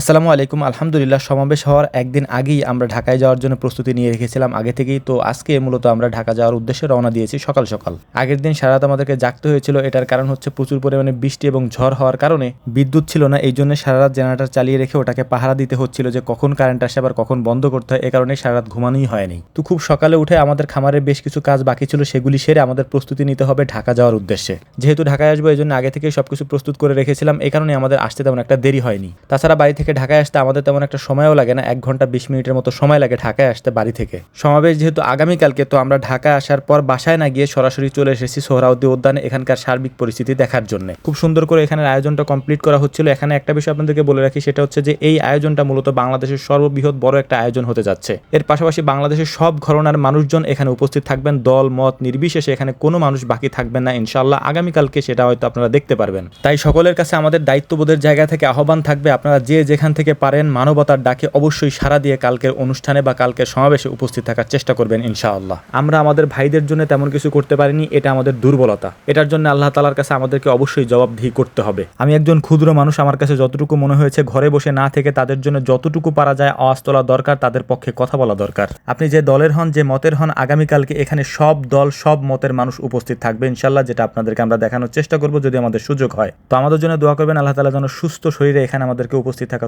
আসসালামু আলাইকুম। আলহামদুলিল্লাহ, সমাবেশ হওয়ার একদিন আগেই আমরা ঢাকায় যাওয়ার জন্য প্রস্তুতি নিয়ে রেখেছিলাম আগে থেকেই। তো আজকে মূলত আমরা ঢাকা যাওয়ার উদ্দেশ্যে রওনা দিয়েছি সকাল সকাল। আগের দিন সারাত আমাদেরকে জাগতে হয়েছিল। এটার কারণ হচ্ছে প্রচুর পরিমাণে বৃষ্টি এবং ঝড় হওয়ার কারণে বিদ্যুৎ ছিল না। এই জন্য সারারাত জেনারেটর চালিয়ে রেখে ওটাকে পাহারা দিতে হচ্ছিল যে কখন কারেন্ট আসে আবার কখন বন্ধ করতে হয়। এ কারণে সারারাত ঘুমানোই হয়নি। তো খুব সকালে উঠে আমাদের খামারের বেশ কিছু কাজ বাকি ছিল। সেগুলি সেরে আমাদের প্রস্তুতি নিতে হবে ঢাকা যাওয়ার উদ্দেশ্যে। যেহেতু ঢাকায় আসব এই জন্য আগে থেকেই সবকিছু প্রস্তুত করে রেখেছিলাম। এই কারণে আমাদের আসতে তেমন একটা দেরি হয়নি। তাছাড়া বাড়ি থেকে ঢাকায় আসতে আমাদের তেমন একটা সময়ও লাগে না। এক ঘণ্টা বিশ মিনিটের মতো সময় লাগে ঢাকায় আসতে বাড়ি থেকে। সমাবেশ যেহেতু আগামীকালকে, তো আমরা ঢাকায় আসার পর বাসায় না গিয়ে সরাসরি চলে এসেছি সোহরাউদ্দি উদ্যানে এখানকার সার্বিক পরিস্থিতি দেখার জন্য। খুব সুন্দর করে এখানের আয়োজনটা কমপ্লিট করা হচ্ছিল। এখানে একটা বিষয় আপনাদেরকে বলে রাখি, সেটা হচ্ছে যে এই আয়োজনটা মূলত বাংলাদেশের সর্ববৃহৎ বড় একটা আয়োজন হতে যাচ্ছে। এর পাশাপাশি বাংলাদেশের সব ঘরনার মানুষজন এখানে উপস্থিত থাকবেন। দল, মত, নির্বিশেষে এখানে কোনো মানুষ বাকি থাকবেন না ইনশাল্লাহ আগামীকালকে সেটা হয়তো আপনারা দেখতে পারবেন। তাই সকলের কাছে আমাদের দায়িত্ববোধের জায়গা থেকে আহ্বান থাকবে। আপনারা যে যেখান থেকে পারেন মানবতার ডাকে অবশ্যই সাড়া দিয়ে কালকের অনুষ্ঠানে বা কালকের সমাবেশে উপস্থিত থাকার চেষ্টা করবেন, ইনশাআল্লাহ। আমরা আমাদের ভাইদের জন্য তেমন কিছু করতে পারিনি, এটা আমাদের দুর্বলতা। এটার জন্য আল্লাহ তালার কাছে আমাদেরকে অবশ্যই জবাবদিহি করতে হবে। আমি একজন ক্ষুদ্র মানুষ, আমার কাছে যতটুকু মনে হয়েছে, ঘরে বসে না থেকে তাদের জন্য যতটুকু পারা যায় আওয়াজ তোলা দরকার, তাদের পক্ষে কথা বলা দরকার। আপনি যে দলের হন, যে মতের হন, আগামীকালকে এখানে সব দল, সব মতের মানুষ উপস্থিত থাকবে ইনশাল্লাহ যেটা আপনাদেরকে আমরা দেখানোর চেষ্টা করব যদি আমাদের সুযোগ হয়। তো আমাদের জন্য দোয়া করবেন, আল্লাহ তালা যেন সুস্থ শরীরে এখানে আমাদেরকে উপস্থিত থাকা